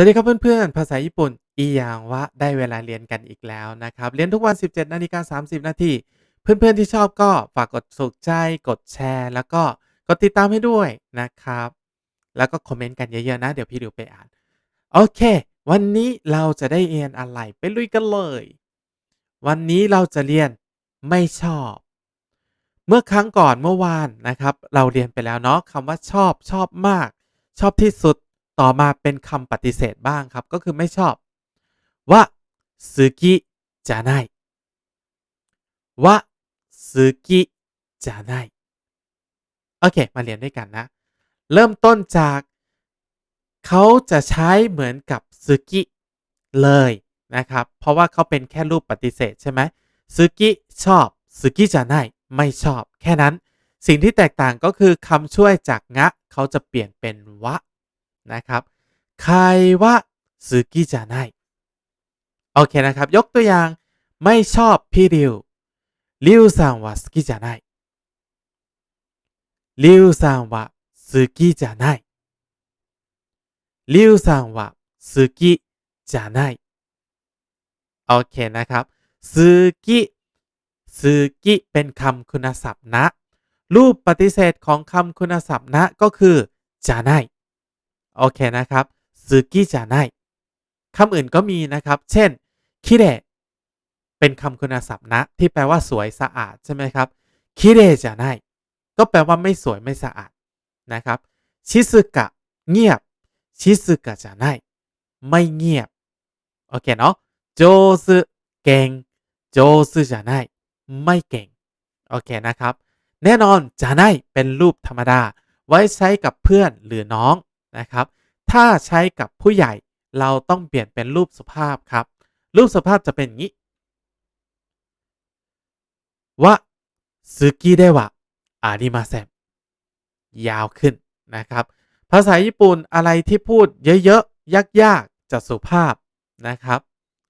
สวัสดีครับเพื่อนๆ ภาษาญี่ปุ่น อีหยังวะได้เวลาเรียนกันอีกแล้วนะครับ เรียนทุกวัน 17นาฬิกา30 นาที เพื่อนๆที่ชอบก็ฝากกดถูกใจ กดแชร์ แล้วก็กดติดตามให้ด้วยนะครับ แล้วก็คอมเมนต์กันเยอะๆนะ เดี๋ยวพี่ดูไปอ่าน โอเค วันนี้เราจะได้เรียนอะไร ไปลุยกันเลย วันนี้เราจะเรียนไม่ชอบ เมื่อครั้งก่อนเมื่อวานนะครับ เราเรียนไปแล้วเนาะคำว่าชอบชอบมาก ชอบที่สุด ต่อมาเป็นคำปฏิเสธบ้างครับ ก็คือไม่ชอบว่าสุกิจะไนว่าสุกิจะไนโอเค มาเรียนด้วยกันนะ เริ่มต้นจากเขาจะใช้เหมือนกับสุกิเลยนะครับ เพราะว่าเขาเป็นแค่รูปปฏิเสธใช่ไหมสุกิชอบสุกิจะไนไม่ชอบ แค่นั้น สิ่งที่แตกต่างก็คือคำช่วยจากงะเขาจะเปลี่ยนเป็นวะ นะครับใครว่าสุกิจะไนโอเคนะครับ ยกตัวอย่างไม่ชอบพี่ริวริวซังว่าสุกิจะไนริวซังว่าสุกิจะไนริวซังว่าสุกิจะไนโอเคนะครับสุกิสุกิเป็นคำคุณศัพท์นะ รูปปฏิเสธของคำคุณศัพท์นะก็คือจะไน โอเคนะครับสุกิจะไนคำอื่นก็มีนะครับ เช่นคิเดเป็นคำคุณศัพท์นะ ที่แปลว่าสวยสะอาดใช่ไหมครับคิเดจะไนก็แปลว่าไม่สวยไม่สะอาดนะครับชิซึกะเงียบชิซึกะจะไนไม่เงียบ โอเคเนาะโจซึเก่งโจซึจะไนไม่เก่ง โอเคนะครับ แน่นอนจะไนเป็นรูปธรรมดา ไว้ใช้กับเพื่อนหรือน้อง นะครับ ถ้าใช้กับผู้ใหญ่เราต้องเปลี่ยนเป็นรูปสุภาพครับ รูปสุภาพจะเป็นอย่างนี้วะสุกิเดวะอาริมาเซมยาวขึ้นนะครับ ภาษาญี่ปุ่นอะไรที่พูดเยอะๆ ยากๆ จะสุภาพนะครับ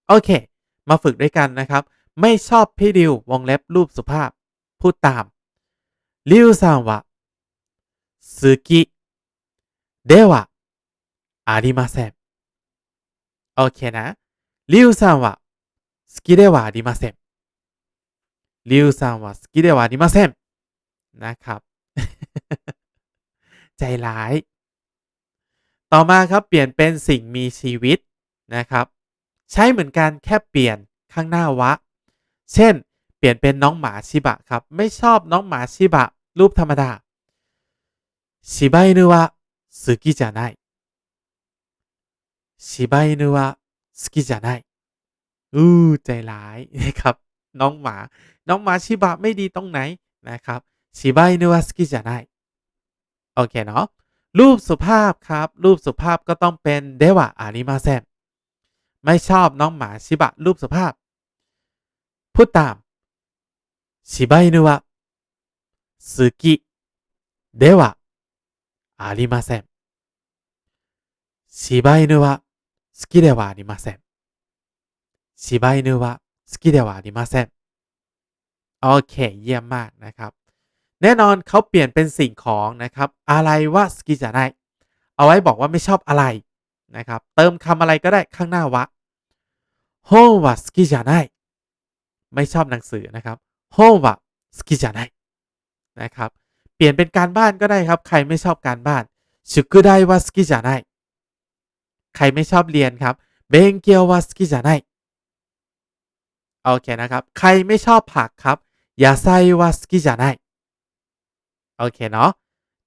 โอเค มาฝึกด้วยกันนะครับ ไม่ชอบพี่ดิววงเล็บรูปสุภาพ พูดตามริวซังวะสุกิ ではありません。OK นะリュウさんは好きではありません。リュウさんは好きではありません。นะครับ ใจร้าย ต่อมาครับ เปลี่ยนเป็นสิ่งมีชีวิตนะครับ ใช้เหมือนกันแค่เปลี่ยนข้างหน้าวะ เช่น เปลี่ยนเป็นน้องหมาชิบะครับ ไม่ชอบน้องหมาชิบะ รูปธรรมดาชิบะอินุวะ สุกิจะไนชิบะอินุวะสุกิจะไนอู้ใจร้ายนะครับ น้องหมา น้องหมาชิบะไม่ดีตรงไหนนะครับชิบะอินุวะสุกิจะไนโอเคเนาะ รูปสุภาพครับ รูปสุภาพก็ต้องเป็นเดวะอาริมาเซนไม่ชอบน้องหมาชิบะ รูปสุภาพ พูดตามชิบะอินุวะสุกิเดวะありません。 柴犬は好きではありません。柴犬は好きではありません โอเค เยี่ยมมากนะครับ แน่นอนเขาเปลี่ยนเป็นสิ่งของนะครับ อะไรว่าสกิจะได้ เอาไว้บอกว่าไม่ชอบอะไรนะครับ เติมคำอะไรก็ได้ข้างหน้าวะโฮวะสกิจะได้ไม่ชอบหนังสือนะครับโฮวะสกิจะได้นะครับ เปลี่ยนเป็นการบ้านก็ได้ครับ ใครไม่ชอบการบ้านชุกุไดวาสกิจะไน ใครไม่ชอบเรียนครับเบงเกียววาสกิจะไนโอเคนะครับ ใครไม่ชอบผักครับยาไซวาสกิจะไนโอเคเนาะ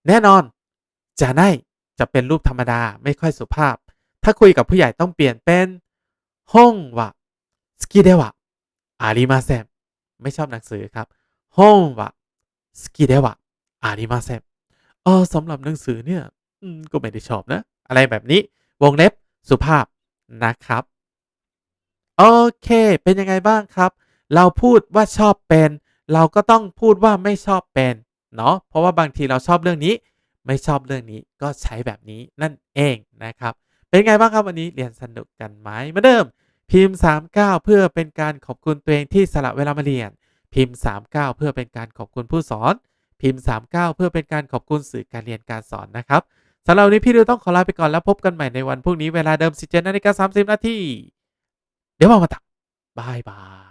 แน่นอนจะไนจะเป็นรูปธรรมดาไม่ค่อยสุภาพ ถ้าคุยกับผู้ใหญ่ต้องเปลี่ยนเป็นห้องวะสกิเดวะอาริมาเซมไม่ชอบหนังสือครับห้องวะสกิเดวะอาริมาเซมเออสำหรับหนังสือเนี่ยก็ไม่ได้ชอบนะ อะไรแบบนี้วงเล็บ สุภาพนะครับ โอเค เป็นยังไงบ้างครับ เราพูดว่าชอบเป็น เราก็ต้องพูดว่าไม่ชอบเป็นเนาะเพราะว่าบางทีเราชอบเรื่องนี้ ไม่ชอบเรื่องนี้ก็ใช้แบบนี้นั่นเองนะครับ เป็นไงบ้างครับวันนี้เรียนสนุกกันไหมเหมือนเดิม พิมพ์ 39 เพื่อเป็นการขอบคุณตัวเองที่สละเวลามาเรียน พิมพ์ 39 เพื่อเป็นการขอบคุณผู้สอน พิมพ์ 39 เพื่อเป็นการขอบคุณสื่อการเรียนการสอนนะครับ สำหรับวันนี้พี่ดิวต้องขอลาไปก่อนแล้วพบกันใหม่ในวันพรุ่งนี้เวลาเดิม17นาฬิกา30นาทีเดี๋ยวมามาตักบายบาย